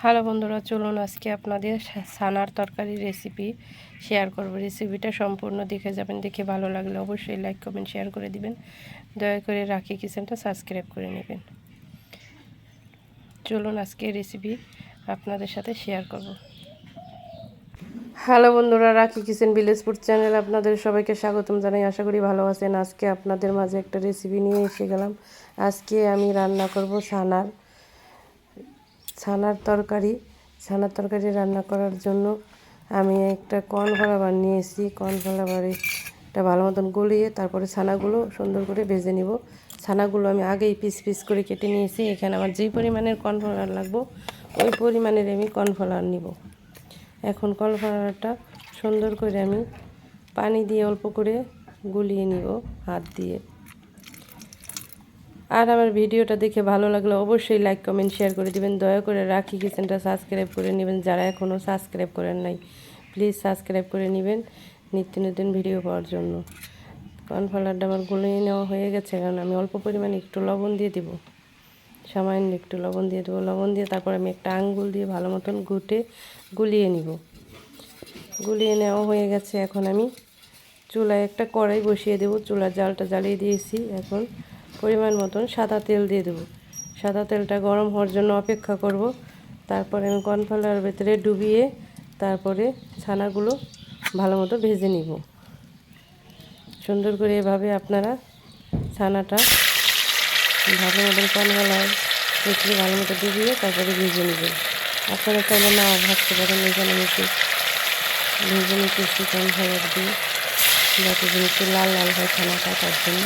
Hello বন্ধুরা, চলুন আজকে আপনাদের সানার তরকারি রেসিপি শেয়ার করব। রেসিপিটা সম্পূর্ণ দেখে যাবেন, দেখে ভালো লাগলে অবশ্যই লাইক কমেন্ট শেয়ার করে দিবেন। দয়া করে রাখি কিচেনটা সাবস্ক্রাইব করে নেবেন। চলুন আজকে রেসিপি আপনাদের সাথে শেয়ার করব। হ্যালো বন্ধুরা, রাখি কিচেন ভিলেজপুর চ্যানেল আপনাদের সবাইকে স্বাগতম জানাই। আশা করি ভালো আছেন। আজকে আপনাদের মাঝে একটা রেসিপি নিয়ে এসে গেলাম। আজকে আমি রান্না করব সানার ছানার তরকারি ছানার তরকারি রান্না করার জন্য আমি একটা কর্নফ্লাওয়ার নিয়েছি কর্নফ্লাওয়ারে এটা ভালো মতন গলিয়ে তারপরে ছানাগুলো সুন্দর করে ভেজে নিব। ছানাগুলো আমি আগেই পিস পিস করে কেটে নিয়েছি। এখানে আমার যেই পরিমাণের কর্নফ্লাওয়ার লাগবো, ওই পরিমাণের আমি কর্নফ্লাওয়ার নিব। এখন কর্নফ্লাওয়ারটা সুন্দর করে আমি পানি দিয়ে অল্প করে গুলিয়ে নিব হাত দিয়ে। আর আমার ভিডিওটা দেখে ভালো লাগলে অবশ্যই লাইক কমেন্ট শেয়ার করে দিবেন। দয়া করে রাখি কিচেনটা সাবস্ক্রাইব করে নেবেন। যারা এখনও সাবস্ক্রাইব করেন নাই প্লিজ সাবস্ক্রাইব করে নেবেন নিত্য নতুন ভিডিও পাওয়ার জন্য। কর্নফ্লাওয়ারটা আমার গুলিয়ে নেওয়া হয়ে গেছে কারণ আমি অল্প পরিমাণে একটু লবণ দিয়ে দিব। সামান্য একটু লবণ দিয়ে দেবো। লবণ দিয়ে তারপর আমি একটা আঙ্গুল দিয়ে ভালো মতন ঘুটে গুলিয়ে নিব। গুলিয়ে নেওয়া হয়ে গেছে, এখন আমি চুলায় একটা কড়াই বসিয়ে দেবো। চুলার জালটা জ্বালিয়ে দিয়েছি, এখন পরিমাণ মতন সাদা তেল দিয়ে দেবো। সাদা তেলটা গরম হওয়ার জন্য অপেক্ষা করব। তারপরে আমি কর্নফ্লাওয়ার ভেতরে ডুবিয়ে তারপরে ছানাগুলো ভালো মতো ভেজে নিব। সুন্দর করে এভাবে আপনারা ছানাটা ভালো মতন কর্নফ্লাওয়ার ভেতরে ভালো মতো ডুবিয়ে তারপরে ভেজে নেবেন। আপনারা চাইলে না ভাজতে পারেন, এখানে আমি একটু ভেজে নিতেছি কর্নফ্লাওয়ার দিয়ে, যাতে একটু লাল লাল হয় ছানাটা, তার জন্য।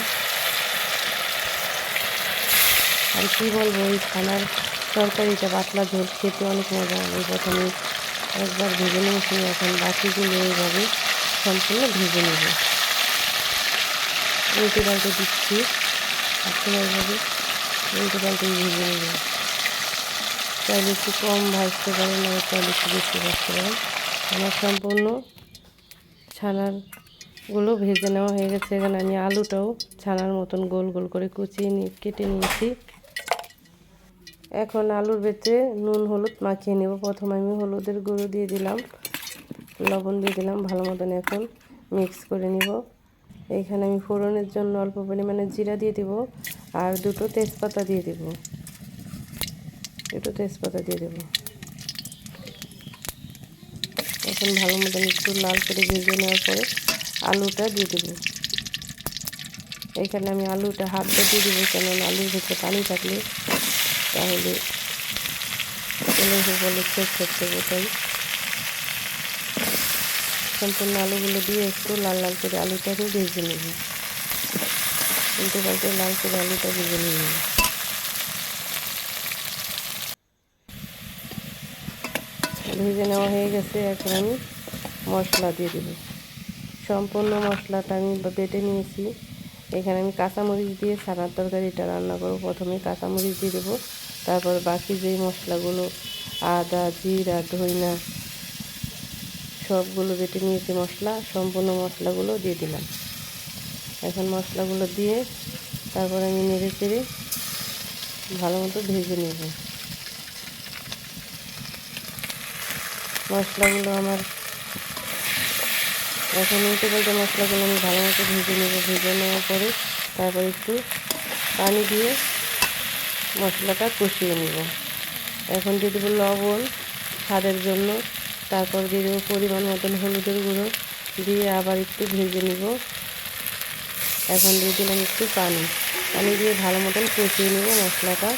আর কী বলব ওই ছানার তরকারিটা পাতলা ঝোল, খেতে অনেক মজা আমি প্রথমে। একবার ভেজে নিয়েছি এখন বাকিগুলো এইভাবে সম্পূর্ণ ভেজে নেব। উল্টে পাল্টে দিচ্ছি এইভাবে উল্টে পাল্টে ভেজে নেব। চাইলে একটু কম ভাজতে পারেন আর চাইলে একটু বেশি ভাজতে পারেন। আমার সম্পূর্ণ ছানারগুলো ভেজে নেওয়া হয়ে গেছে। এখানে আমি আলুটাও ছানার মতন গোল গোল করে কুচিয়ে নিয়ে কেটে নিয়েছি। এখন আলুর ভেতরে নুন, হলুদ মাখিয়ে নেব। প্রথমে আমি হলুদের গুঁড়ো দিয়ে দিলাম, লবণ দিয়ে দিলাম ভালো মতন এখন মিক্স করে নিব। এখানে আমি ফোড়নের জন্য অল্প পরিমাণে জিরা দিয়ে দিব আর দুটো তেজপাতা দিয়ে দিব। দুটো তেজপাতা দিয়ে দেব। এখন ভালো মতন একটু লাল করে ভেজে নেওয়ার পরে আলুটা দিয়ে দেব। এখানে আমি আলুটা হাফটা দিয়ে দেবো, কেননা আলুর ভেতরে পানি থাকলে তাহলে বলে চেক করতে তাই? সম্পূর্ণ আলুগুলো দিয়ে একটু লাল লাল করে আলুটাকে ভেজে নেব। উল্টে পাল্টে লাল করে আলুটা ভেজে নেব। ভেজে নেওয়া হয়ে গেছে, এখন আমি মশলা দিয়ে দেব। সম্পূর্ণ মশলাটা আমি বেটে নিয়েছি। এখানে আমি কাঁচামরিচ দিয়ে ছানার তরকারিটা রান্না করব। প্রথমে কাঁচামরিচ দিয়ে দেবো। তারপর বাকি যেই মশলাগুলো, আদা, জিরা, ধইনা, সবগুলো বেটে নিয়েছি মশলা, সম্পূর্ণ মশলাগুলো দিয়ে দিলাম। এখন মশলাগুলো দিয়ে তারপর আমি নেড়ে চেড়ে ভালো মতো ভেজে নেব। মশলাগুলো আমার এখন উল্টে পাল্টে মশলাগুলো আমি ভালো মতো ভেজে নেব। ভেজে নেওয়ার পরে তারপর একটু পানি দিয়ে মশলাটা কষিয়ে নেব। এখন দিয়ে দেবো লবণ, স্বাদের জন্য। তারপর দিয়ে দেবো পরিমাণ মতন হলুদের গুঁড়ো। দিয়ে আবার একটু ভেজে নিব। এখন দিয়ে দিলাম একটু পানি। পানি দিয়ে ভালো মতন কষিয়ে নেব মশলাটা।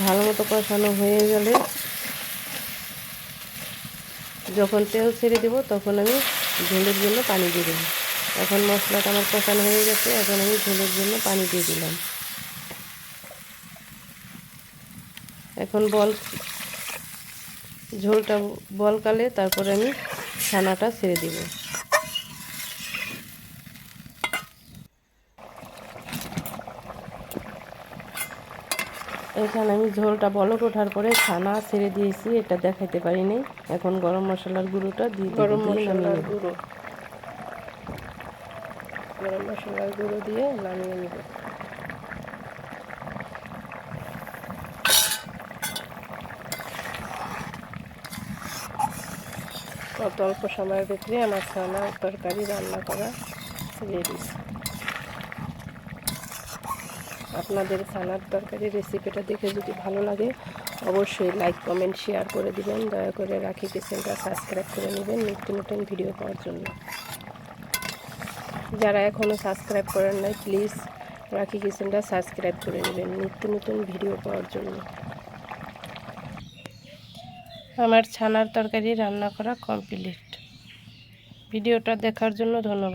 ভালো মতো কষানো হয়ে গেলে যখন তেল ছেড়ে দেবো তখন আমি ঝোলের জন্য পানি দিয়ে দেবো। এখন মশলাটা আমার কষানো হয়ে গেছে। এখন আমি ঝোলের জন্য পানি দিয়ে দিলাম। এখন বল ঝোলটা বলকালে তারপরে আমি ছানাটা ছেড়ে দিব। এখানে আমি ঝোলটা বলক ওঠার পরে ছানা ছেড়ে দিয়েছি এটা দেখাইতে পারিনি। এখন গরম মশলার গুঁড়োটা দিয়ে গরম মশলার গুঁড়ো। গরম মশলার গুঁড়ো দিয়ে নামিয়ে নেব। অত অল্প সময়ের ভিতরে আমার ছানার তরকারি রান্না করা রেডি আপনাদের ছানার তরকারি রেসিপিটা দেখে যদি ভালো লাগে, অবশ্যই লাইক কমেন্ট শেয়ার করে দিবেন। দয়া করে রাখি কিচেনটা সাবস্ক্রাইব করে নেবেন নিত্য নতুন ভিডিও পাওয়ার জন্য। যারা এখনও সাবস্ক্রাইব করেন নাই প্লিজ রাখি কিচেনটা সাবস্ক্রাইব করে নেবেন নিত্য নতুন ভিডিও পাওয়ার জন্য। আমার ছানার তরকারি রান্না করা কমপ্লিট ভিডিওটা দেখার জন্য ধন্যবাদ।